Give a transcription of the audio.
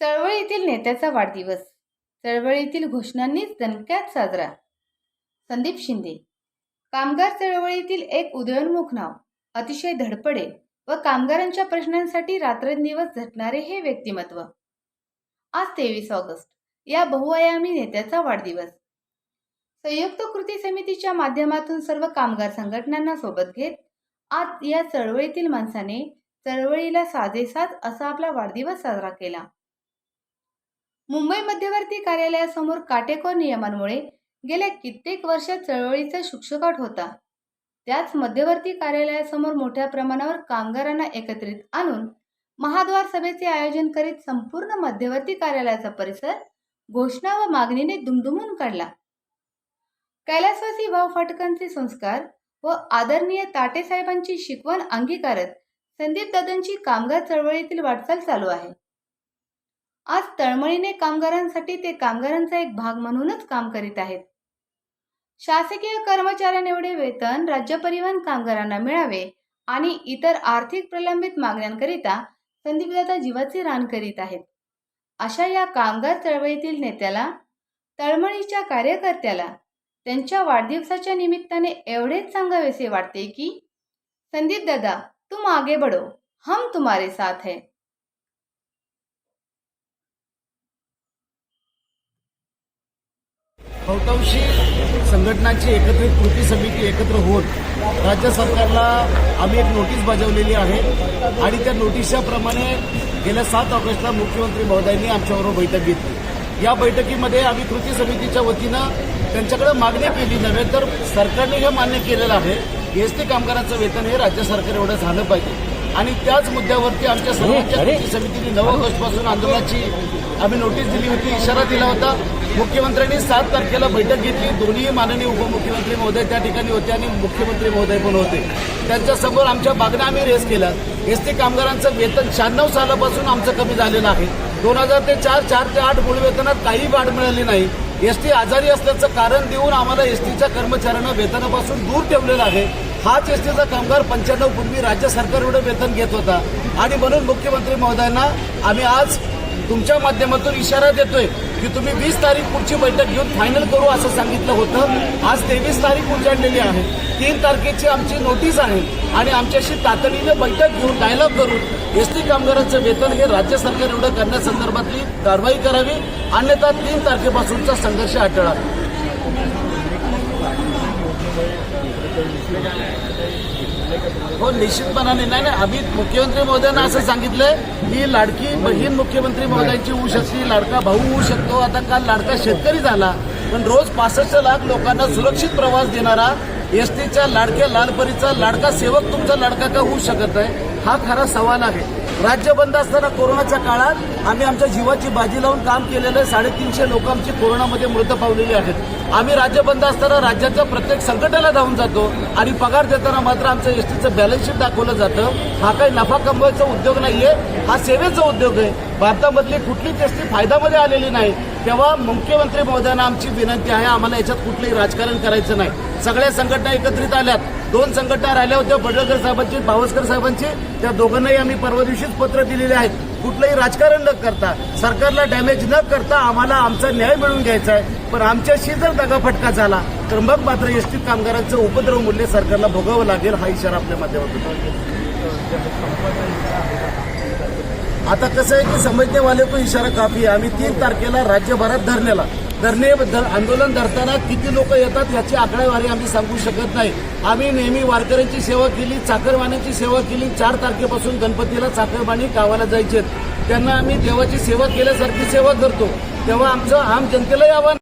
चळवळीतील नेत्याचा वाढदिवस. चळवळीतील घोषणांनीच दणक्यात साजरा. संदीप शिंदे. कामगार चळवळीतील एक उदयोन्मुख नाव अतिशय धडपडे व कामगारांच्या प्रश्नांसाठी रात्रंदिवस झटणारे हे व्यक्तिमत्व. आज तेवीस ऑगस्ट या बहुआयामी नेत्याचा वाढदिवस. संयुक्त कृती समितीच्या माध्यमातून सर्व कामगार संघटनांना सोबत घेत आज या चळवळीतील माणसाने चळवळीला साजेसाज असा आपला वाढदिवस साजरा केला. मुंबई मध्यवर्ती कार्यालयासमोर काटेकोर नियमांमुळे गेल्या कित्येक वर्षात चळवळीचा शुकशुकाट होता. त्याच मध्यवर्ती कार्यालयासमोर मोठ्या प्रमाणावर कामगारांना एकत्रित आणून महाद्वार सभेचे आयोजन करीत संपूर्ण मध्यवर्ती कार्यालयाचा परिसर घोषणा व मागणीने दुमदुमून काढला. कैलासवासी भाऊ फाटकांचे संस्कार व आदरणीय ताटेसाहेबांची शिकवण अंगीकारत संदीप दादांची कामगार चळवळीतील वाटचाल चालू आहे. आज तळमळीने कामगारांसाठी ते कामगारांचा एक भाग म्हणूनच काम करीत आहेत. शासकीय कर्मचाऱ्यांएवढे वेतन राज्य परिवहन कामगारांना मिळावे आणि इतर आर्थिक प्रलंबित मागण्यांकरिता संदीपदादा जीवाचे रान करीत आहेत. अशा या कामगार चळवळीतील नेत्याला तळमळीच्या कार्यकर्त्याला त्यांच्या वाढदिवसाच्या निमित्ताने एवढेच सांगावेसे वाटते की संदीप दादा तुम आगे बढ़ो हम तुम्हारे साथ है. बहुतांशी संघटनांची एकत्रित कृती समिती एकत्र होऊन राज्य सरकारला आम्ही एक नोटीस बजावलेली आहे. आणि त्या नोटीसच्याप्रमाणे गेल्या सात ऑगस्टला मुख्यमंत्री महोदयांनी आमच्याबरोबर बैठक घेतली. या बैठकीमध्ये आम्ही कृती समितीच्या वतीनं त्यांच्याकडे मागणी केली नव्हे तर सरकारने हे मान्य केलेलं आहे. एस टी कामगारांचं वेतन हे राज्य सरकार एवढं झालं पाहिजे. आणि त्याच मुद्द्यावरती आमच्या सर्वांच्या कृती समितीने नऊ ऑगस्टपासून आंदोलनाची आम्ही नोटीस दिली होती इशारा दिला होता. मुख्यमंत्र्यांनी सात तारखेला बैठक घेतली. दोन्ही माननीय उपमुख्यमंत्री महोदय त्या ठिकाणी होते आणि मुख्यमंत्री महोदय पण होते. त्यांच्यासमोर आमच्या मागण्या आम्ही रेस केल्या एस टी कामगारांचं वेतन शहाण्णव सालापासून आमचं कमी झालेलं आहे. दोन हजार ते चार चार ते आठ मूळ वेतनात काही वाढ मिळाली नाही. एस टी आजारी असल्याचं कारण देऊन आम्हाला एस टीच्या कर्मचाऱ्यांना वेतनापासून दूर ठेवलेलं आहे. हाच एस टीचा कामगार पंच्याण्णव पूर्वी राज्य सरकार एवढं वेतन घेत होता. आणि म्हणून मुख्यमंत्री महोदयांना आम्ही आज तुमच्या माध्यमातून इशारा देतोय की तुम्ही वीस तारीख पुढची बैठक घेऊन फायनल करू असं सांगितलं होतं. आज तेवीस तारीख उजाडलेली आहे. तीन तारखेची आमची नोटीस आहे. आणि आमच्याशी तातडीने बैठक घेऊन डायलॉग करून एस टी कामगारांचं वेतन हे राज्य सरकार एवढं करण्यासंदर्भातली कारवाई करावी. अन्यथा तीन तारखेपासूनचा संघर्ष हाताळावा हो निश्चितपणाने. नाही नाही आम्ही मुख्यमंत्री महोदयांना असं सांगितलंय की लाडकी बहीण मुख्यमंत्री महोदयांची होऊ शकते लाडका भाऊ होऊ शकतो. आता काल लाडका शेतकरी झाला पण रोज पासष्ट लाख लोकांना सुरक्षित प्रवास देणारा एस टीच्या लाडक्या लालपरीचा लाडका सेवक तुमचा लाडका का होऊ शकत आहे हा खरा सवाल आहे. राज्य बंद असताना कोरोनाच्या काळात आम्ही आमच्या जीवाची बाजी लावून काम केलेलं आहे. साडेतीनशे लोक आमची कोरोनामध्ये मृत पावलेली आहेत. आम्ही राज्य बंद असताना राज्याच्या प्रत्येक संकटाला धावून जातो आणि पगार देताना मात्र आमचं एसटीचं बॅलन्स शीट दाखवलं जातं. हा काही नफा कमवायचा उद्योग नाहीये हा सेवेचा उद्योग आहे. भारतामधली कुठलीच एसटी फायद्यामध्ये आलेली नाही. तेव्हा मुख्यमंत्री महोदयांना आमची विनंती आहे आम्हाला याच्यात कुठलंही राजकारण करायचं नाही. सगळ्या संघटना एकत्रित आल्यात. दोन संघटना राहिल्या होत्या बडळकर साहेबांचे भावस्कर साहेबांची. त्या दोघांनाही आम्ही परवा दिवशीच पत्र दिलेले आहेत. कुठलंही राजकारण न करता सरकारला डॅमेज न करता आम्हाला आमचा न्याय मिळवून घ्यायचा आहे. पण आमच्याशी जर दगाफटका झाला तर मग मात्र एसटी कामगारांचं उपद्रव मूल्य सरकारला भोगावं लागेल हा इशारा आपल्या माध्यमातून. आता कसं आहे की समजनेवाले पण इशारा काफी आहे. आम्ही तीन तारखेला राज्यभरात धरण्याला. धरणे आंदोलन धरताना किती लोक येतात याची आकडेवारी आम्ही सांगू शकत नाही. आम्ही नेहमी वारकऱ्यांची सेवा केली चाकरमान्यांची सेवा केली. चार तारखेपासून गणपतीला चाकरमानी गावाला जायचे. त्यांना आम्ही देवाची सेवा केल्यासारखी सेवा करतो. तेव्हा आमचं आम जनतेलाही आव्हान